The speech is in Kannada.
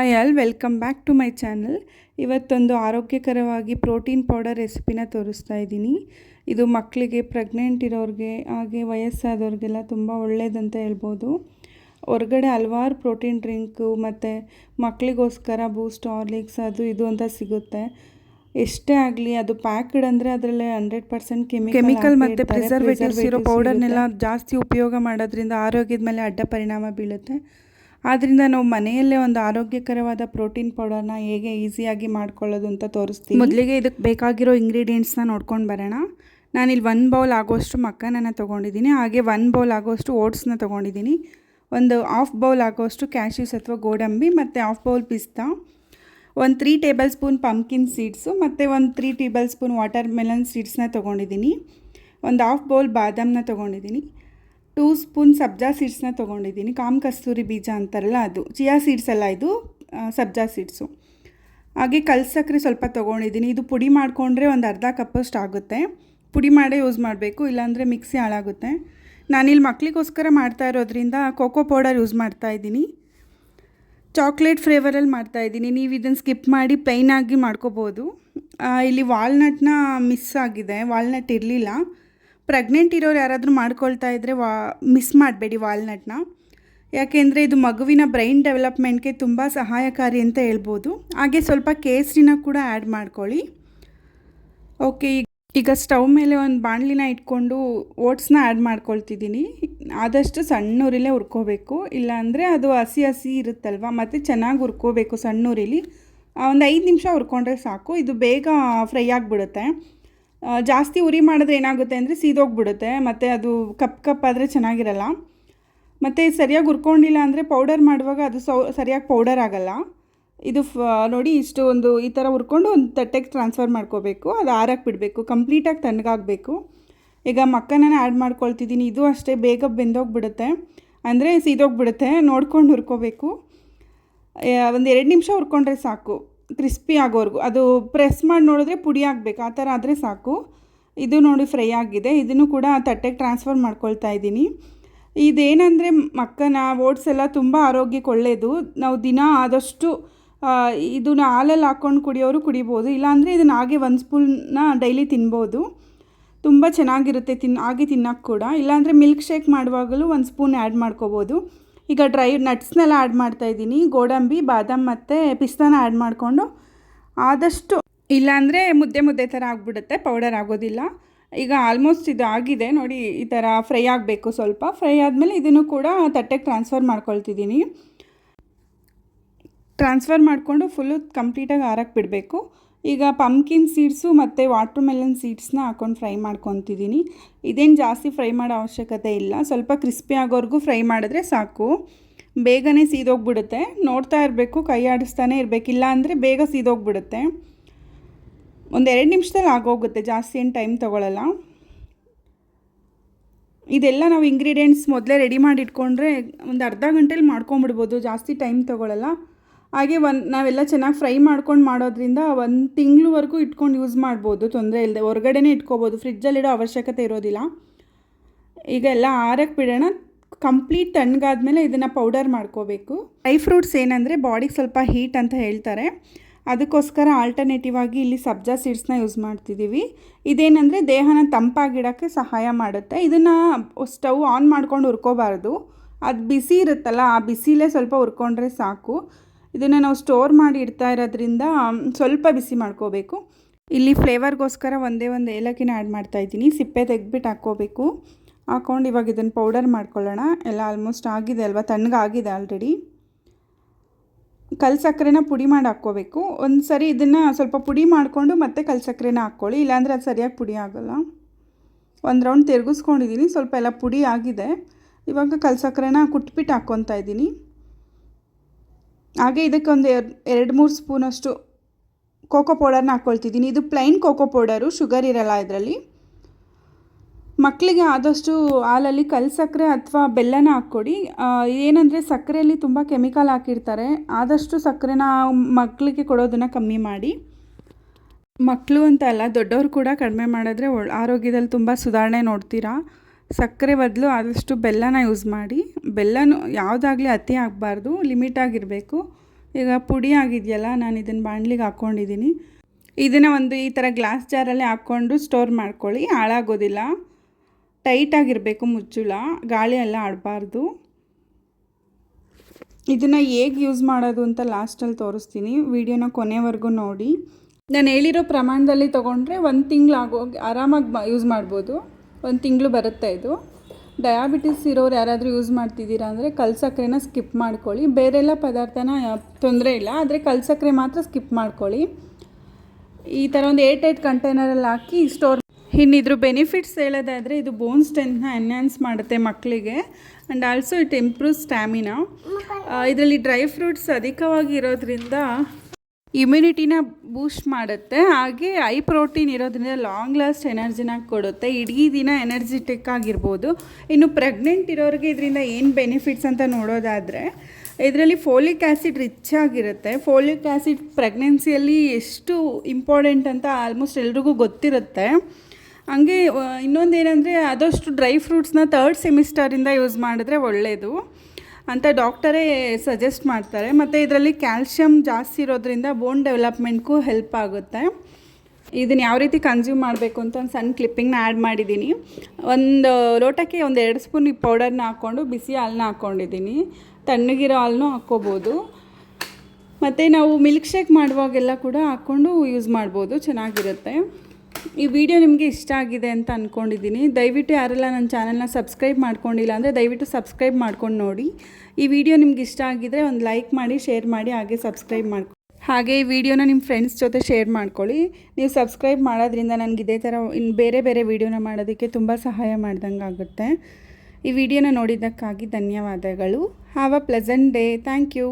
Hi all welcome back to my channel ಇವತ್ತೊಂದು ಆರೋಗ್ಯಕರವಾಗಿ ಪ್ರೋಟೀನ್ ಪೌಡರ್ ರೆಸಿಪಿನ ತೋರಿಸ್ತಾ ಇದ್ದೀನಿ. ಇದು ಮಕ್ಕಳಿಗೆ ಪ್ರೆಗ್ನೆಂಟ್ ಇರೋರಿಗೆ ಹಾಗೆ ವಯಸ್ಸಾದವ್ರಿಗೆಲ್ಲ ತುಂಬ ಒಳ್ಳೆಯದಂತ ಹೇಳ್ಬೋದು. ಹೊರಗಡೆ ಹಲವಾರು ಪ್ರೋಟೀನ್ ಡ್ರಿಂಕು ಮತ್ತು ಮಕ್ಕಳಿಗೋಸ್ಕರ ಬೂಸ್ಟ್ ಹಾರ್ಲಿಕ್ಸ್ ಅದು ಇದು ಅಂತ ಸಿಗುತ್ತೆ. ಎಷ್ಟೇ ಆಗಲಿ ಅದು ಪ್ಯಾಕ್ಡ್ ಅಂದರೆ ಅದರಲ್ಲಿ ಹಂಡ್ರೆಡ್ ಪರ್ಸೆಂಟ್ ಕೆಮಿಕಲ್ ಮತ್ತು ಪ್ರಿಸರ್ವೇಟಿವ್ಸ್ ಇರೋ ಪೌಡರ್ನೆಲ್ಲ ಜಾಸ್ತಿ ಉಪಯೋಗ ಮಾಡೋದ್ರಿಂದ ಆರೋಗ್ಯದ ಮೇಲೆ ಅಡ್ಡ ಪರಿಣಾಮ ಬೀಳುತ್ತೆ. ಆದ್ದರಿಂದ ನಾವು ಮನೆಯಲ್ಲೇ ಒಂದು ಆರೋಗ್ಯಕರವಾದ ಪ್ರೋಟೀನ್ ಪೌಡರ್ನ ಹೇಗೆ ಈಸಿಯಾಗಿ ಮಾಡ್ಕೊಳ್ಳೋದು ಅಂತ ತೋರಿಸ್ತೀವಿ ಮೊದಲಿಗೆ ಇದಕ್ಕೆ ಬೇಕಾಗಿರೋ ಇಂಗ್ರೀಡಿಯೆಂಟ್ಸ್ನ ನೋಡ್ಕೊಂಡು ಬರೋಣ. ನಾನಿಲ್ಲಿ ಒನ್ ಬೌಲ್ ಆಗೋಷ್ಟು ಮಕ್ಕನನ್ನು ತೊಗೊಂಡಿದ್ದೀನಿ, ಹಾಗೆ ಒನ್ ಬೌಲ್ ಆಗೋಷ್ಟು ಓಟ್ಸ್ನ ತೊಗೊಂಡಿದ್ದೀನಿ. ಒಂದು ಹಾಫ್ ಬೌಲ್ ಆಗೋಷ್ಟು ಕ್ಯಾಶ್ಯೂಸ್ ಅಥವಾ ಗೋಡಂಬಿ, ಮತ್ತು ಹಾಫ್ ಬೌಲ್ ಪಿಸ್ತಾ, ಒಂದು three tablespoon pumpkin seeds ಮತ್ತು ಒಂದು three tablespoon watermelon ಸೀಡ್ಸ್ನ ತೊಗೊಂಡಿದ್ದೀನಿ. ಒಂದು ಹಾಫ್ ಬೌಲ್ ಬಾದಾಮನ್ನ ತೊಗೊಂಡಿದ್ದೀನಿ. ಟೂ ಸ್ಪೂನ್ ಸಬ್ಜಾ ಸೀಡ್ಸ್ನ ತೊಗೊಂಡಿದ್ದೀನಿ. ಕಾಮ್ ಕಸ್ತೂರಿ ಬೀಜ ಅಂತಾರಲ್ಲ ಅದು. ಚಿಯಾ ಸೀಡ್ಸ್ ಅಲ್ಲ ಇದು ಸಬ್ಜಾ ಸೀಡ್ಸು. ಹಾಗೆ ಕಲ್ ಸಕ್ಕರೆ ಸ್ವಲ್ಪ ತೊಗೊಂಡಿದ್ದೀನಿ. ಇದು ಪುಡಿ ಮಾಡಿಕೊಂಡ್ರೆ ಒಂದು ಅರ್ಧ ಕಪ್ಪಷ್ಟು ಆಗುತ್ತೆ. ಪುಡಿ ಮಾಡೇ ಯೂಸ್ ಮಾಡಬೇಕು, ಇಲ್ಲಾಂದರೆ ಮಿಕ್ಸಿ ಹಾಳಾಗುತ್ತೆ. ನಾನಿಲ್ಲಿ ಮಕ್ಕಳಿಗೋಸ್ಕರ ಮಾಡ್ತಾ ಇರೋದ್ರಿಂದ ಕೋಕೋ ಪೌಡರ್ ಯೂಸ್ ಮಾಡ್ತಾ ಇದ್ದೀನಿ. ಚಾಕ್ಲೇಟ್ ಫ್ಲೇವರಲ್ಲಿ ಮಾಡ್ತಾ ಇದ್ದೀನಿ. ನೀವು ಇದನ್ನು ಸ್ಕಿಪ್ ಮಾಡಿ ಪ್ಲೈನಾಗಿ ಮಾಡ್ಕೋಬೋದು. ಇಲ್ಲಿ ವಾಲ್ನಟ್ನ ಮಿಸ್ ಆಗಿದೆ. ವಾಲ್ನಟ್ ಇರಲಿಲ್ಲ. ಪ್ರೆಗ್ನೆಂಟ್ ಇರೋರು ಯಾರಾದರೂ ಮಾಡ್ಕೊಳ್ತಾ ಇದ್ದರೆ ವಾ ಮಿಸ್ ಮಾಡಬೇಡಿ ವಾಲ್ನಟ್ನ ಯಾಕೆಂದರೆ ಇದು ಮಗುವಿನ ಬ್ರೈನ್ ಡೆವಲಪ್ಮೆಂಟ್ಗೆ ತುಂಬ ಸಹಾಯಕಾರಿ ಅಂತ ಹೇಳ್ಬೋದು. ಹಾಗೆ ಸ್ವಲ್ಪ ಕೇಸರಿನ ಕೂಡ ಆ್ಯಡ್ ಮಾಡ್ಕೊಳ್ಳಿ. ಓಕೆ ಈಗ ಸ್ಟವ್ ಮೇಲೆ ಒಂದು ಬಾಣಲಿನ ಇಟ್ಕೊಂಡು ಓಟ್ಸ್ನ ಆ್ಯಡ್ ಮಾಡ್ಕೊಳ್ತಿದ್ದೀನಿ. ಆದಷ್ಟು ಸಣ್ಣೂರಿಲೇ ಹುರ್ಕೋಬೇಕು. ಇಲ್ಲಾಂದರೆ ಅದು ಹಸಿ ಹಸಿ ಇರುತ್ತಲ್ವ? ಮತ್ತು ಚೆನ್ನಾಗಿ ಹುರ್ಕೋಬೇಕು ಸಣ್ಣೂರಿಲಿ. ಒಂದು ಐದು ನಿಮಿಷ ಹುರ್ಕೊಂಡ್ರೆ ಸಾಕು. ಇದು ಬೇಗ ಫ್ರೈ ಆಗಿಬಿಡುತ್ತೆ. ಜಾಸ್ತಿ ಉರಿ ಮಾಡಿದ್ರೆ ಏನಾಗುತ್ತೆ ಅಂದರೆ ಸೀದೋಗ್ಬಿಡುತ್ತೆ, ಮತ್ತು ಅದು ಕಪ್ ಕಪ್ ಆದರೆ ಚೆನ್ನಾಗಿರಲ್ಲ. ಮತ್ತು ಸರಿಯಾಗಿ ಹುರ್ಕೊಂಡಿಲ್ಲ ಅಂದರೆ ಪೌಡರ್ ಮಾಡುವಾಗ ಅದು ಸೌ, ಸರಿಯಾಗಿ ಪೌಡರ್ ಆಗಲ್ಲ. ಇದು ಫ ನೋಡಿ ಇಷ್ಟು ಒಂದು ಈ ಥರ ಹುರ್ಕೊಂಡು ಒಂದು ತಟ್ಟೆಗೆ ಟ್ರಾನ್ಸ್ಫರ್ ಮಾಡ್ಕೋಬೇಕು, ಅದು ಆರಕ್ಕೆ ಬಿಡಬೇಕು ಕಂಪ್ಲೀಟಾಗಿ ತಣ್ಣಗಾಗಬೇಕು. ಈಗ ಮಕ್ಕನನ್ನು ಆ್ಯಡ್ ಮಾಡ್ಕೊಳ್ತಿದ್ದೀನಿ, ಇದು ಅಷ್ಟೇ ಬೇಗ ಬೆಂದೋಗ್ಬಿಡುತ್ತೆ. ಅಂದರೆ ಸೀದೋಗ್ಬಿಡುತ್ತೆ, ನೋಡ್ಕೊಂಡು ಹುರ್ಕೋಬೇಕು. ಒಂದು ಎರಡು ನಿಮಿಷ ಹುರ್ಕೊಂಡ್ರೆ ಸಾಕು. ಕ್ರಿಸ್ಪಿ ಆಗೋವರೆಗೂ. ಅದು ಪ್ರೆಸ್ ಮಾಡಿ ನೋಡಿದ್ರೆ ಪುಡಿ ಆಗಬೇಕು. ಆ ಥರ ಆದರೆ ಸಾಕು. ಇದು ನೋಡಿ ಫ್ರೈ ಆಗಿದೆ. ಇದನ್ನು ಕೂಡ ತಟ್ಟೆಗೆ ಟ್ರಾನ್ಸ್ಫರ್ ಮಾಡ್ಕೊಳ್ತಾ ಇದ್ದೀನಿ. ಇದೇನಂದರೆ ಮಕ್ಕನ ಓಟ್ಸ್ ಎಲ್ಲ ತುಂಬ ಆರೋಗ್ಯಕ್ಕೆ ಒಳ್ಳೆಯದು ನಾವು ದಿನ ಆದಷ್ಟು ಇದನ್ನ ಹಾಲಲ್ಲಿ ಹಾಕ್ಕೊಂಡು ಕುಡಿಯೋರು ಕುಡಿಬೋದು. ಇಲ್ಲಾಂದರೆ ಇದನ್ನು ಹಾಗೆ ಒಂದು ಸ್ಪೂನ್ನ ಡೈಲಿ ತಿನ್ಬೋದು. ತುಂಬ ಚೆನ್ನಾಗಿರುತ್ತೆ ತಿನ್, ಹಾಗೆ ತಿನ್ನೋಕ್ಕೆ ಕೂಡ. ಇಲ್ಲಾಂದರೆ ಮಿಲ್ಕ್ ಶೇಕ್ ಮಾಡುವಾಗಲೂ ಒಂದು ಸ್ಪೂನ್ ಆ್ಯಡ್ ಮಾಡ್ಕೋಬೋದು. ಈಗ ಡ್ರೈ ನಟ್ಸ್ನೆಲ್ಲ ಆ್ಯಡ್ ಮಾಡ್ತಾಯಿದ್ದೀನಿ ಗೋಡಂಬಿ, ಬಾದಾಮ್ ಮತ್ತು ಪಿಸ್ತಾನ ಆ್ಯಡ್ ಮಾಡಿಕೊಂಡು ಆದಷ್ಟು ಇಲ್ಲಾಂದರೆ ಮುದ್ದೆ ಮುದ್ದೆ ಥರ ಆಗಿಬಿಡುತ್ತೆ. ಪೌಡರ್ ಆಗೋದಿಲ್ಲ. ಈಗ ಆಲ್ಮೋಸ್ಟ್ ಇದು ಆಗಿದೆ. ನೋಡಿ, ಈ ಥರ ಫ್ರೈ ಆಗಬೇಕು ಸ್ವಲ್ಪ. ಫ್ರೈ ಆದಮೇಲೆ ಇದನ್ನು ಕೂಡ ತಟ್ಟೆಗೆ ಟ್ರಾನ್ಸ್ಫರ್ ಮಾಡ್ಕೊಳ್ತಿದ್ದೀನಿ. ಟ್ರಾನ್ಸ್ಫರ್ ಮಾಡಿಕೊಂಡು ಫುಲ್ಲು ಕಂಪ್ಲೀಟಾಗಿ ಆರಕ್ಕೆ ಬಿಡಬೇಕು. ಈಗ ಪಂಪ್ಕಿನ್ ಸೀಡ್ಸು ಮತ್ತು ವಾಟ್ರ್ಮೆಲನ್ ಸೀಡ್ಸ್ನ ಹಾಕ್ಕೊಂಡು ಫ್ರೈ ಮಾಡ್ಕೊತಿದ್ದೀನಿ ಇದೇನು ಜಾಸ್ತಿ ಫ್ರೈ ಮಾಡೋ ಅವಶ್ಯಕತೆ ಇಲ್ಲ. ಸ್ವಲ್ಪ ಕ್ರಿಸ್ಪಿ ಆಗೋವರೆಗೂ ಫ್ರೈ ಮಾಡಿದ್ರೆ ಸಾಕು. ಬೇಗನೆ ಸೀದೋಗ್ಬಿಡುತ್ತೆ. ನೋಡ್ತಾ ಇರಬೇಕು, ಕೈ ಆಡಿಸ್ತಾನೆ ಇರಬೇಕಿಲ್ಲ ಅಂದರೆ ಬೇಗ ಸೀದೋಗ್ಬಿಡುತ್ತೆ. ಒಂದು ಎರಡು ನಿಮಿಷದಲ್ಲಿ ಆಗೋಗುತ್ತೆ. ಜಾಸ್ತಿ ಏನು ಟೈಮ್ ತೊಗೊಳ್ಳಲ್ಲ ಇದೆಲ್ಲ ನಾವು ಇಂಗ್ರೀಡಿಯೆಂಟ್ಸ್ ಮೊದಲೇ ರೆಡಿ ಮಾಡಿ ಇಟ್ಕೊಂಡ್ರೆ ಒಂದು ಅರ್ಧ ಗಂಟೇಲಿ ಮಾಡ್ಕೊಂಬಿಡ್ಬೋದು ಜಾಸ್ತಿ ಟೈಮ್ ತೊಗೊಳ್ಳಲ್ಲ ಹಾಗೆ ಒಂದು ನಾವೆಲ್ಲ ಚೆನ್ನಾಗಿ ಫ್ರೈ ಮಾಡ್ಕೊಂಡು ಮಾಡೋದ್ರಿಂದ ಒಂದು ತಿಂಗಳವರೆಗೂ ಇಟ್ಕೊಂಡು ಯೂಸ್ ಮಾಡ್ಬೋದು, ತೊಂದರೆ ಇಲ್ಲದೆ ಹೊರಗಡೆನೇ ಇಟ್ಕೋಬೋದು, ಫ್ರಿಜ್ಜಲ್ಲಿಡೋ ಅವಶ್ಯಕತೆ ಇರೋದಿಲ್ಲ. ಈಗ ಎಲ್ಲ ಆರಕ್ಕೆ ಬಿಡೋಣ. ಕಂಪ್ಲೀಟ್ ತಣ್ಣಗಾದ್ಮೇಲೆ ಇದನ್ನು ಪೌಡರ್ ಮಾಡ್ಕೋಬೇಕು. ಡ್ರೈ ಫ್ರೂಟ್ಸ್ ಏನಂದರೆ ಬಾಡಿಗೆ ಸ್ವಲ್ಪ ಹೀಟ್ ಅಂತ ಹೇಳ್ತಾರೆ. ಅದಕ್ಕೋಸ್ಕರ ಆಲ್ಟರ್ನೇಟಿವ್ ಆಗಿ ಇಲ್ಲಿ ಸಬ್ಜಾ ಸೀಡ್ಸ್ನ ಯೂಸ್ ಮಾಡ್ತಿದ್ದೀವಿ ಇದೇನೆಂದರೆ ದೇಹನ ತಂಪಾಗಿಡೋಕ್ಕೆ ಸಹಾಯ ಮಾಡುತ್ತೆ. ಇದನ್ನು ಸ್ಟವ್ ಆನ್ ಮಾಡ್ಕೊಂಡು ಹುರ್ಕೋಬಾರ್ದು. ಅದು ಬಿಸಿ ಇರುತ್ತಲ್ಲ, ಆ ಬಿಸಿಲೇ ಸ್ವಲ್ಪ ಹುರ್ಕೊಂಡ್ರೆ ಸಾಕು. ಇದನ್ನು ನಾವು ಸ್ಟೋರ್ ಮಾಡಿ ಇಡ್ತಾ ಇರೋದ್ರಿಂದ ಸ್ವಲ್ಪ ಬಿಸಿ ಮಾಡ್ಕೋಬೇಕು. ಇಲ್ಲಿ ಫ್ಲೇವರ್ಗೋಸ್ಕರ ಒಂದೇ ಒಂದು ಏಲಕ್ಕಿನ ಆ್ಯಡ್ ಮಾಡ್ತಾಯಿದ್ದೀನಿ ಸಿಪ್ಪೆ ತೆಗೆದ್ಬಿಟ್ಟು ಹಾಕ್ಕೋಬೇಕು. ಹಾಕ್ಕೊಂಡು ಇವಾಗ ಇದನ್ನು ಪೌಡರ್ ಮಾಡ್ಕೊಳ್ಳೋಣ. ಎಲ್ಲ ಆಲ್ಮೋಸ್ಟ್ ಆಗಿದೆ ಅಲ್ವಾ? ತಣ್ಣಗಾಗಿದೆ ಆಲ್ರೆಡಿ ಕಲ್ಸಕ್ಕರೆನ ಪುಡಿ ಮಾಡಿ ಹಾಕ್ಕೋಬೇಕು. ಒಂದು ಸರಿ ಇದನ್ನು ಸ್ವಲ್ಪ ಪುಡಿ ಮಾಡಿಕೊಂಡು ಮತ್ತೆ ಕಲ್ಸಕ್ಕರೆನ ಹಾಕ್ಕೊಳ್ಳಿ. ಇಲ್ಲಾಂದರೆ ಅದು ಸರಿಯಾಗಿ ಪುಡಿ ಆಗೋಲ್ಲ. ಒಂದು ರೌಂಡ್ ತಿರುಗಿಸ್ಕೊಂಡಿದ್ದೀನಿ ಸ್ವಲ್ಪ ಎಲ್ಲ ಪುಡಿ ಆಗಿದೆ. ಇವಾಗ ಕಲ್ಸಕ್ಕರೆನ ಕುಟ್ಬಿಟ್ಟು ಹಾಕ್ಕೊತಾ ಇದ್ದೀನಿ. ಹಾಗೆ ಇದಕ್ಕೊಂದು ಎರಡು ಮೂರು ಸ್ಪೂನಷ್ಟು ಕೋಕೋ ಪೌಡರ್ನ ಹಾಕ್ಕೊಳ್ತಿದ್ದೀನಿ ಇದು ಪ್ಲೈನ್ ಕೋಕೋ ಪೌಡರು ಶುಗರ್ ಇರಲ್ಲ ಇದರಲ್ಲಿ. ಮಕ್ಕಳಿಗೆ ಆದಷ್ಟು ಹಾಲಲ್ಲಿ ಕಲ್ ಸಕ್ಕರೆ ಅಥವಾ ಬೆಲ್ಲನ ಹಾಕ್ಕೊಡಿ. ಏನಂದರೆ ಸಕ್ಕರೆಯಲ್ಲಿ ತುಂಬ ಕೆಮಿಕಲ್ ಹಾಕಿರ್ತಾರೆ. ಆದಷ್ಟು ಸಕ್ಕರೆನ ಮಕ್ಕಳಿಗೆ ಕೊಡೋದನ್ನು ಕಮ್ಮಿ ಮಾಡಿ. ಮಕ್ಕಳು ಅಂತ ಅಲ್ಲ, ದೊಡ್ಡವರು ಕೂಡ ಕಡಿಮೆ ಮಾಡಿದ್ರೆ ಆರೋಗ್ಯದಲ್ಲಿ ತುಂಬ ಸುಧಾರಣೆ ನೋಡ್ತೀರಾ? ಸಕ್ಕರೆ ಬದಲು ಆದಷ್ಟು ಬೆಲ್ಲನ ಯೂಸ್ ಮಾಡಿ. ಬೆಲ್ಲನೂ ಯಾವುದಾಗಲಿ ಅತಿ ಆಗಬಾರ್ದು ಲಿಮಿಟಾಗಿರಬೇಕು ಈಗ ಪುಡಿ ಆಗಿದೆಯಲ್ಲ, ನಾನು ಇದನ್ನು ಬಾಣಲಿಗೆ ಹಾಕ್ಕೊಂಡಿದ್ದೀನಿ ಇದನ್ನು ಒಂದು ಈ ಥರ ಗ್ಲಾಸ್ ಜಾರಲ್ಲಿ ಹಾಕ್ಕೊಂಡು ಸ್ಟೋರ್ ಮಾಡ್ಕೊಳ್ಳಿ. ಹಾಳಾಗೋದಿಲ್ಲ. ಟೈಟಾಗಿರಬೇಕು ಮುಚ್ಚುಳ. ಗಾಳಿ ಎಲ್ಲ ಆಡಬಾರ್ದು. ಇದನ್ನು ಹೇಗೆ ಯೂಸ್ ಮಾಡೋದು ಅಂತ ಲಾಸ್ಟಲ್ಲಿ ತೋರಿಸ್ತೀನಿ. ವಿಡಿಯೋನ ಕೊನೆವರೆಗೂ ನೋಡಿ. ನಾನು ಹೇಳಿರೋ ಪ್ರಮಾಣದಲ್ಲಿ ತೊಗೊಂಡ್ರೆ ಒಂದು ತಿಂಗಳು ಆಗೋ ಆರಾಮಾಗಿ ಯೂಸ್ ಮಾಡ್ಬೋದು. ಒಂದು ತಿಂಗಳು ಬರುತ್ತೆ ಇದು. ಡಯಾಬಿಟಿಸ್ ಇರೋರು ಯಾರಾದರೂ ಯೂಸ್ ಮಾಡ್ತಿದ್ದೀರಾ ಅಂದರೆ ಕಲ್ಸಕ್ಕರೆನ ಸ್ಕಿಪ್ ಮಾಡ್ಕೊಳ್ಳಿ. ಬೇರೆಲ್ಲ ಪದಾರ್ಥನ ತೊಂದರೆ ಇಲ್ಲ. ಆದರೆ ಕಲ್ಸಕ್ಕರೆ ಮಾತ್ರ ಸ್ಕಿಪ್ ಮಾಡ್ಕೊಳ್ಳಿ. ಈ ಥರ ಒಂದು ಏಟ್ ಏಟ್ ಕಂಟೈನರಲ್ಲಿ ಹಾಕಿ ಸ್ಟೋರ್ ಇನ್ನಿದ್ರ ಬೆನಿಫಿಟ್ಸ್ ಹೇಳೋದಾದರೆ ಇದು ಬೋನ್ ಸ್ಟ್ರೆಂತ್ನ ಎನ್ಹ್ಯಾನ್ಸ್ ಮಾಡುತ್ತೆ ಮಕ್ಕಳಿಗೆ and also it improve stamina ಇದರಲ್ಲಿ ಡ್ರೈ ಫ್ರೂಟ್ಸ್ ಅಧಿಕವಾಗಿ ಇರೋದ್ರಿಂದ ಇಮ್ಯುನಿಟಿನ ಬೂಸ್ಟ್ ಮಾಡುತ್ತೆ. ಹಾಗೆ ಐ ಪ್ರೋಟೀನ್ ಇರೋದ್ರಿಂದ ಲಾಂಗ್ ಲಾಸ್ಟ್ ಎನರ್ಜಿನ ಕೊಡುತ್ತೆ. ಇಡೀ ದಿನ ಎನರ್ಜಿಟಿಕ್ ಆಗಿರ್ಬೋದು. ಇನ್ನು ಪ್ರೆಗ್ನೆಂಟ್ ಇರೋರಿಗೆ ಇದರಿಂದ ಏನು ಬೆನಿಫಿಟ್ಸ್ ಅಂತ ನೋಡೋದಾದರೆ, ಇದರಲ್ಲಿ ಫೋಲಿಕ್ ಆ್ಯಸಿಡ್ ರಿಚ್ ಆಗಿರುತ್ತೆ. ಫೋಲಿಕ್ ಆ್ಯಸಿಡ್ ಪ್ರೆಗ್ನೆನ್ಸಿಯಲ್ಲಿ ಎಷ್ಟು ಇಂಪಾರ್ಟೆಂಟ್ ಅಂತ ಆಲ್ಮೋಸ್ಟ್ ಎಲ್ರಿಗೂ ಗೊತ್ತಿರುತ್ತೆ. ಹಂಗೆ ಇನ್ನೊಂದು ಏನಂದರೆ ಆದಷ್ಟು ಡ್ರೈ ಫ್ರೂಟ್ಸ್ನ ತರ್ಡ್ ಸೆಮಿಸ್ಟರಿಂದ ಯೂಸ್ ಮಾಡಿದ್ರೆ ಒಳ್ಳೆಯದು ಅಂತ ಡಾಕ್ಟರೇ ಸಜೆಸ್ಟ್ ಮಾಡ್ತಾರೆ. ಮತ್ತು ಇದರಲ್ಲಿ ಕ್ಯಾಲ್ಶಿಯಮ್ ಜಾಸ್ತಿ ಇರೋದ್ರಿಂದ ಬೋನ್ ಡೆವಲಪ್ಮೆಂಟ್ಗೂ ಹೆಲ್ಪ್ ಆಗುತ್ತೆ. ಇದನ್ನು ಯಾವ ರೀತಿ ಕನ್ಸ್ಯೂಮ್ ಮಾಡಬೇಕು ಅಂತ ಒಂದು ಸಣ್ಣ ಕ್ಲಿಪ್ಪಿಂಗ್ನ ಆ್ಯಡ್ ಮಾಡಿದ್ದೀನಿ. ಒಂದು, ಲೋಟಕ್ಕೆ ಒಂದು ಎರಡು ಸ್ಪೂನ್ ಈ ಪೌಡರ್ನ ಹಾಕ್ಕೊಂಡು ಬಿಸಿ ಹಾಲನ್ನ ಹಾಕ್ಕೊಂಡಿದ್ದೀನಿ. ತಣ್ಣಗಿರೋ ಹಾಲನ್ನು ಹಾಕ್ಕೋಬೋದು. ಮತ್ತು ನಾವು ಮಿಲ್ಕ್ ಶೇಕ್ ಮಾಡುವಾಗೆಲ್ಲ ಕೂಡ ಹಾಕ್ಕೊಂಡು ಯೂಸ್ ಮಾಡ್ಬೋದು. ಚೆನ್ನಾಗಿರುತ್ತೆ. ಈ ವಿಡಿಯೋ ನಿಮಗೆ ಇಷ್ಟ ಆಗಿದೆ ಅಂತ ಅಂದ್ಕೊಂಡಿದ್ದೀನಿ ದಯವಿಟ್ಟು ಯಾರೆಲ್ಲ ನನ್ನ ಚಾನಲ್ನ ಸಬ್ಸ್ಕ್ರೈಬ್ ಮಾಡ್ಕೊಂಡಿಲ್ಲ ಅಂದರೆ ದಯವಿಟ್ಟು ಸಬ್ಸ್ಕ್ರೈಬ್ ಮಾಡ್ಕೊಂಡು ನೋಡಿ. ಈ ವಿಡಿಯೋ ನಿಮ್ಗೆ ಇಷ್ಟ ಆಗಿದ್ರೆ ಒಂದು ಲೈಕ್ ಮಾಡಿ, ಶೇರ್ ಮಾಡಿ, ಹಾಗೆ ಸಬ್ಸ್ಕ್ರೈಬ್ ಮಾಡ್ಕೊ ಹಾಗೆ ಈ ವಿಡಿಯೋನ ನಿಮ್ಮ ಫ್ರೆಂಡ್ಸ್ ಜೊತೆ ಶೇರ್ ಮಾಡ್ಕೊಳ್ಳಿ. ನೀವು ಸಬ್ಸ್ಕ್ರೈಬ್ ಮಾಡೋದ್ರಿಂದ ನನಗೆ ಇದೇ ಥರ ಇನ್ನು ಬೇರೆ ಬೇರೆ ವಿಡಿಯೋನ ಮಾಡೋದಕ್ಕೆ ತುಂಬ ಸಹಾಯ ಮಾಡ್ದಂಗೆ ಆಗುತ್ತೆ. ಈ ವಿಡಿಯೋನ ನೋಡಿದ್ದಕ್ಕಾಗಿ ಧನ್ಯವಾದಗಳು. Have a pleasant day thank you